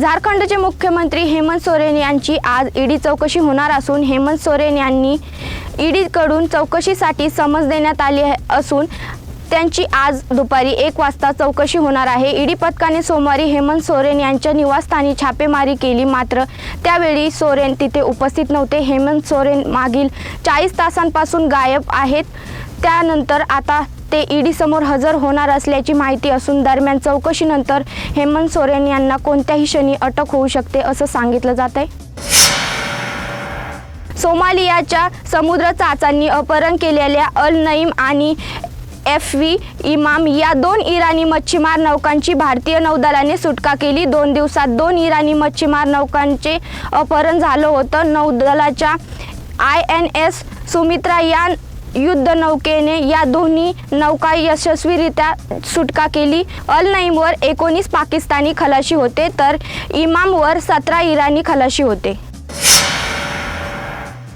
झारखंडचे मुख्यमंत्री हेमंत सोरेन यांची आज ईडी चौकशी होणार असून हेमंत सोरेन यांनी ईडीकडून चौकशीसाठी समज देण्यात आली असून त्यांची आज दुपारी एक वाजता चौकशी होणार आहे. ईडी पथकाने सोमवारी हेमंत सोरेन यांच्या निवासस्थानी छापेमारी केली. मात्र त्यावेळी सोरेन तिथे उपस्थित नव्हते. हेमंत सोरेन मागील चाळीस तासांपासून गायब आहेत. त्यानंतर आता ते ईडी समोर हजर होणार असल्याची माहिती असून दरम्यान चौकशीनंतर हेमंत सोरेन यांना कोणत्याही क्षणी अटक होऊ शकते असं सांगितलं जात आहे. सोमालियाच्या समुद्र चाचांनी अपहरण केलेल्या अल नईम आणि एफ व्ही इमाम या दोन इराणी मच्छीमार नौकांची भारतीय नौदलाने सुटका केली. दोन दिवसात दोन इराणी मच्छीमार नौकांचे अपहरण झालं होतं. नौदलाच्या आय एन एस सुमित्रा या युद्धनौकेने या दोन्ही नौका यशस्वीरित्या सुटका केली. अल नईमवर एकोणीस पाकिस्तानी खलाशी होते तर इमामवर सतरा इराणी खलाशी होते.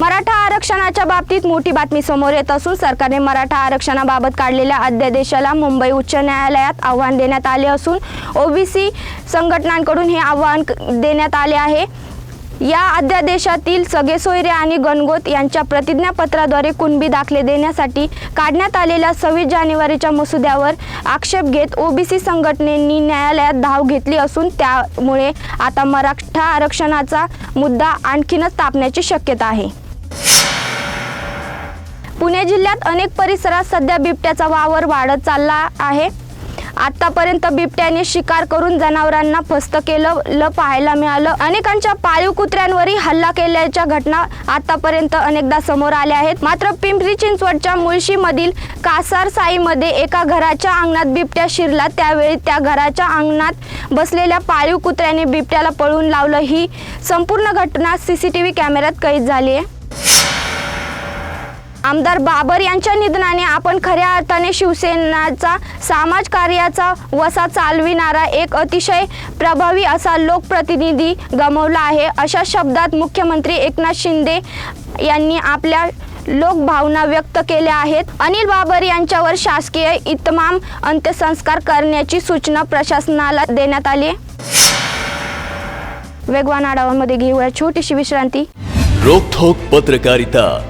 मराठा आरक्षणाच्या बाबतीत मोठी बातमी समोर येत असून सरकारने मराठा आरक्षणाबाबत काढलेल्या अध्यादेशाला मुंबई उच्च न्यायालयात आव्हान देण्यात आले असून ओबीसी संघटनांकडून हे आव्हान देण्यात आले आहे. या अध्यादेशातील सगळे सोयरे आणि गणगोत यांच्या प्रतिज्ञापत्राद्वारे कुणबी दाखले देण्यासाठी काढण्यात आलेल्या सव्वीस जानेवारीच्या मसुद्यावर आक्षेप घेत ओबीसी संघटनेनी न्यायालयात धाव घेतली असून त्यामुळे आता मराठा आरक्षणाचा मुद्दा आणखीनच तापण्याची शक्यता आहे. पुणे जिल्ह्यात अनेक परिसरात सध्या बिबट्याचा वावर वाढत चालला आहे. आतापर्यंत बिबट्याने शिकार करून जनावरांना फस्त केलं ल पाहायला मिळालं. अनेकांच्या पाळीव कुत्र्यांवरही हल्ला केल्याच्या घटना आतापर्यंत अनेकदा समोर आल्या आहेत. मात्र पिंपरी चिंचवडच्या मुळशीमधील कासार साईमध्ये एका घराच्या अंगणात बिबट्या शिरला. त्यावेळी त्या घराच्या अंगणात बसलेल्या पाळीव कुत्र्याने बिबट्याला पळून लावलं. ही संपूर्ण घटना सीसीटीव्ही कॅमेऱ्यात कैद झाली आहे. आमदार बाबर यांच्या निधनाने आपण खऱ्या अर्थाने शिवसेनाचा समाज कार्याचा वसा चालविणारा एक अतिशय प्रभावी असा लोकप्रतिनिधी गमावला आहे. अशा शब्दात मुख्यमंत्री एकनाथ शिंदे यांनी आपल्या लोकभावना व्यक्त केल्या आहेत. अनिल बाबर यांच्यावर शासकीय इतमाम अंत्यसंस्कार करण्याची सूचना प्रशासनाला देण्यात आली वेगवान आढावामध्ये घेऊया छोटीशी विश्रांती. रोखोक पत्रकारिता.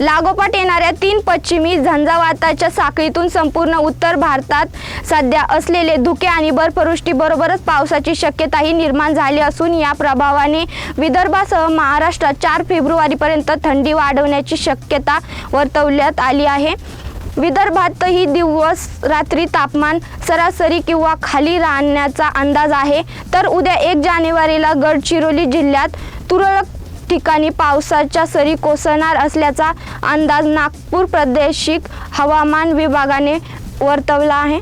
लागोपाठ येणाऱ्या तीन पश्चिमी झंझावाताच्या साखळीतून संपूर्ण उत्तर भारतात सध्या असलेले धुके आणि बर्फवृष्टीबरोबरच पावसाची शक्यताही निर्माण झाली असून या प्रभावाने विदर्भासह महाराष्ट्रात चार फेब्रुवारीपर्यंत थंडी वाढवण्याची शक्यता वर्तवण्यात आली आहे. विदर्भातही दिवस रात्री तापमान सरासरी किंवा खाली राहण्याचा अंदाज आहे. तर उद्या एक जानेवारीला गडचिरोली जिल्ह्यात तुरळक ठिकाणी पावसाच्या सरी कोसळणार असल्याचा अंदाज नागपूर प्रादेशिक हवामान विभागाने वर्तवला आहे.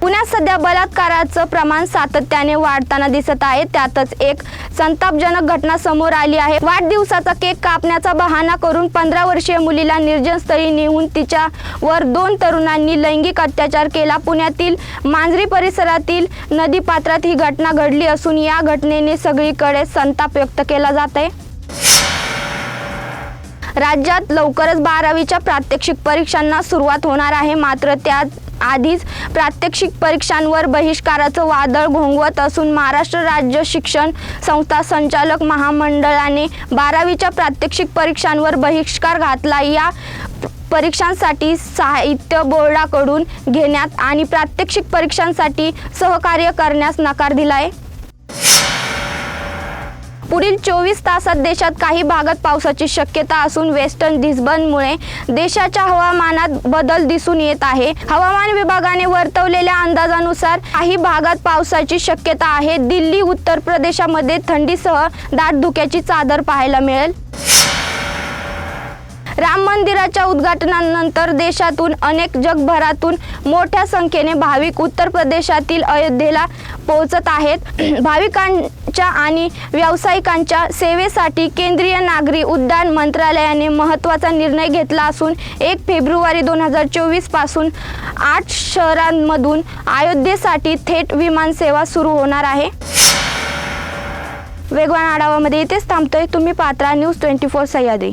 पुण्यात सध्या बलात्काराचं प्रमाण सातत्याने वाढताना दिसत आहे. त्यातच एक संतापजनक घटना समोर आली आहे. वाढदिवसाचा केक कापण्याचा बहाणा करून पंधरा वर्षीय मुलीला निर्जनस्थळी नेऊन तिच्यावर दोन तरुणांनी लैंगिक अत्याचार केला. पुण्यातील मांजरी परिसरातील नदीपात्रात ही घटना घडली असून या घटनेने सगळीकडे संताप व्यक्त केला जात आहे. राज्यात लवकरच बारावीच्या प्रात्यक्षिक परीक्षांना सुरुवात होणार आहे. मात्र त्या आधीच प्रात्यक्षिक परीक्षांवर बहिष्काराचं वादळ घोंगवत असून महाराष्ट्र राज्य शिक्षण संस्था संचालक महामंडळाने बारावीच्या प्रात्यक्षिक परीक्षांवर बहिष्कार घातला. या परीक्षांसाठी साहित्य बोर्डाकडून घेण्यात आणि प्रात्यक्षिक परीक्षांसाठी सहकार्य करण्यास नकार दिला आहे पुढील चोवीस तासात देशात काही भागात पावसाची शक्यता असून वेस्टर्न डिस्बनमुळे देशाच्या हवामानात बदल दिसून येत आहे. हवामान विभागाने वर्तवलेल्या अंदाजानुसार काही भागात पावसाची शक्यता आहे. दिल्ली उत्तर प्रदेशामध्ये थंडीसह दाट धुक्याची चादर पाहायला मिळेल. राम मंदिराच्या उद्घाटनानंतर देशातून अनेक जगभरातून मोठ्या संख्येने भाविक उत्तर प्रदेशातील अयोध्येला पोहोचत आहेत. भाविकांच्या आणि व्यावसायिकांच्या सेवेसाठी केंद्रीय नागरी उड्डाण मंत्रालयाने महत्त्वाचा निर्णय घेतला असून एक फेब्रुवारी दोन हजार चोवीसपासून आठ शहरांमधून अयोध्येसाठी थेट विमानसेवा सुरू होणार आहे. वेगवान आढावामध्ये इथेच थांबतोय. तुम्ही Patra news twenty four Sahyadri.